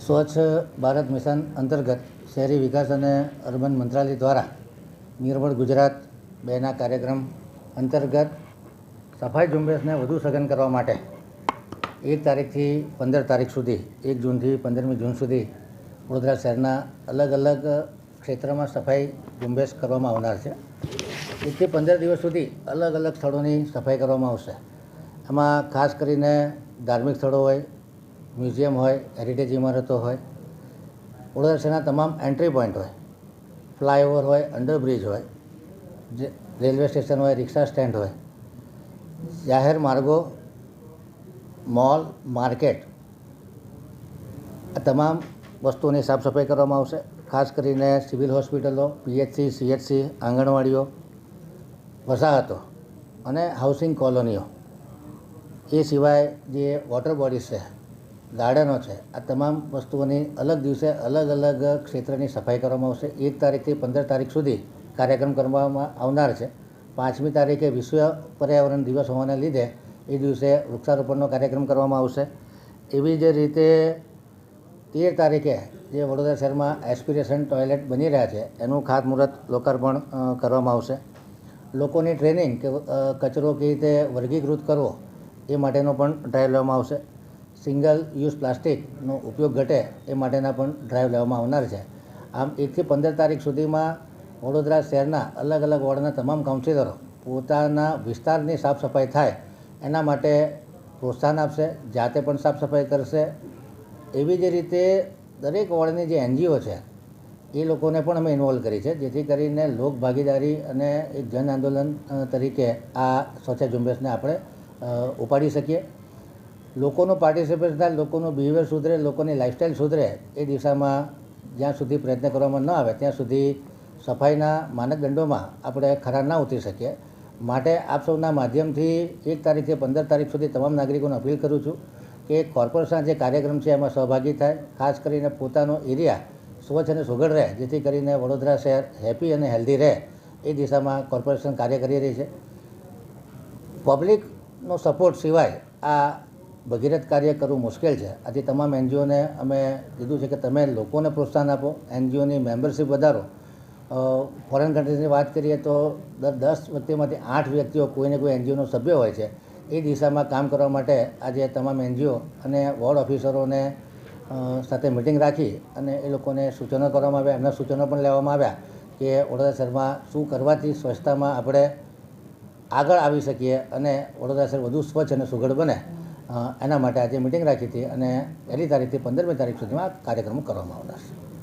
સ્વચ્છ ભારત મિશન અંતર્ગત શહેરી વિકાસ અને અર્બન મંત્રાલય દ્વારા નિર્મળ ગુજરાત બેના કાર્યક્રમ અંતર્ગત સફાઈ ઝુંબેશને વધુ સઘન કરવા માટે એક તારીખથી પંદર તારીખ સુધી, એક જૂનથી પંદરમી જૂન સુધી વડોદરા શહેરના અલગ અલગ ક્ષેત્રમાં સફાઈ ઝુંબેશ કરવામાં આવનાર છે. એકથી પંદર દિવસ સુધી અલગ અલગ સ્થળોની સફાઈ કરવામાં આવશે. એમાં ખાસ કરીને ધાર્મિક સ્થળો હોય મ્યુઝિયમ હોય હેરિટેજ ઇમારતો હોય વડોદરા તમામ એન્ટ્રી પોઈન્ટ હોય, ફ્લાયઓવર હોય અંડરબ્રિજ હોય રેલવે સ્ટેશન હોય, રિક્ષા સ્ટેન્ડ હોય, જાહેર માર્ગો, મોલ, માર્કેટ, આ તમામ વસ્તુઓની સાફ સફાઈ કરવામાં આવશે. ખાસ કરીને સિવિલ હોસ્પિટલો, પીએચસી, સીએચસી, આંગણવાડીઓ, વસાહતો અને હાઉસિંગ કોલોનીઓ. એ સિવાય જે વોટર બોડીઝ છે ગાર્ડનો છે. આ તમામ વસ્તુઓની અલગ દિવસે અલગ અલગ ક્ષેત્રની સફાઈ કરવામાં આવશે. એક તારીખથી પંદર તારીખ સુધી કાર્યક્રમ કરવામાં આવનાર છે. પાંચમી તારીખે વિશ્વ પર્યાવરણ દિવસ હોવાને લીધે એ દિવસે વૃક્ષારોપણનો કાર્યક્રમ કરવામાં આવશે. એવી જ રીતે તેર તારીખે જે વડોદરા શહેરમાં એસ્પિરેશન ટોયલેટ બની રહ્યા છે, એનું ખાતમુહૂર્ત લોકાર્પણ કરવામાં આવશે. લોકોની ટ્રેનિંગ કે કચરો કેવી રીતે વર્ગીકૃત કરવો એ માટેનો પણ ટ્રાયલ લેવામાં આવશે. સિંગલ યુઝ પ્લાસ્ટિકનો ઉપયોગ ઘટે એ માટેના પણ ડ્રાઈવ લેવામાં આવનાર છે. આમ એકથી પંદર તારીખ સુધીમાં વડોદરા શહેરના અલગ અલગ વોર્ડના તમામ કાઉન્સિલરો પોતાના વિસ્તારની સાફ સફાઈ થાય એના માટે પ્રોત્સાહન આપશે, જાતે પણ સાફ સફાઈ કરશે. એવી જ રીતે દરેક વોર્ડની જે એનજીઓ છે એ લોકોને પણ અમે ઇન્વોલ્વ કરી છે, જેથી કરીને લોક ભાગીદારી અને એક જન આંદોલન તરીકે આ સ્વચ્છ ઝુંબેશને આપણે ઉપાડી શકીએ. લોકોનું પાર્ટિસિપેશન થાય, લોકોનું બિહેવિયર સુધરે, લોકોની લાઇફસ્ટાઇલ સુધરે, એ દિશામાં જ્યાં સુધી પ્રયત્ન કરવામાં ન આવે, ત્યાં સુધી સફાઈના માનદંડોમાં આપણે ખરા ના ઉતરી શકીએ. માટે આપ સૌના માધ્યમથી એક તારીખથી પંદર તારીખ સુધી તમામ નાગરિકોને અપીલ કરું છું કે કોર્પોરેશનના જે કાર્યક્રમ છે એમાં સહભાગી થાય, ખાસ કરીને પોતાનો એરિયા સ્વચ્છ અને સુઘડ રહે, જેથી કરીને વડોદરા શહેર હેપી અને હેલ્ધી રહે, એ દિશામાં કોર્પોરેશન કાર્ય કરી રહી છે. પબ્લિકનો સપોર્ટ સિવાય આ ભગીરથ કાર્ય કરવું મુશ્કેલ છે. આથી તમામ એનજીઓને અમે કીધું છે કે તમે લોકોને પ્રોત્સાહન આપો, એનજીઓની મેમ્બરશિપ વધારો. ફોરેન કન્ટ્રીઝની વાત કરીએ તો દર દસ વ્યક્તિમાંથી આઠ વ્યક્તિઓ કોઈને કોઈ એનજીઓનો સભ્ય હોય છે. એ દિશામાં કામ કરવા માટે આજે તમામ એનજીઓ અને વોર્ડ ઓફિસરોને સાથે મિટિંગ રાખી અને એ લોકોને સૂચનો કરવામાં આવ્યા. એમના સૂચનો પણ લેવામાં આવ્યા કે, વડોદરા શહેરમાં શું કરવાથી સ્વચ્છતામાં આપણે આગળ આવી શકીએ અને વડોદરા શહેર વધુ સ્વચ્છ અને સુઘડ બને? એના માટે આજે મિટિંગ રાખી હતી અને પહેલી તારીખથી પંદરમી તારીખ સુધીમાં કાર્યક્રમો કરવામાં આવનાર છે.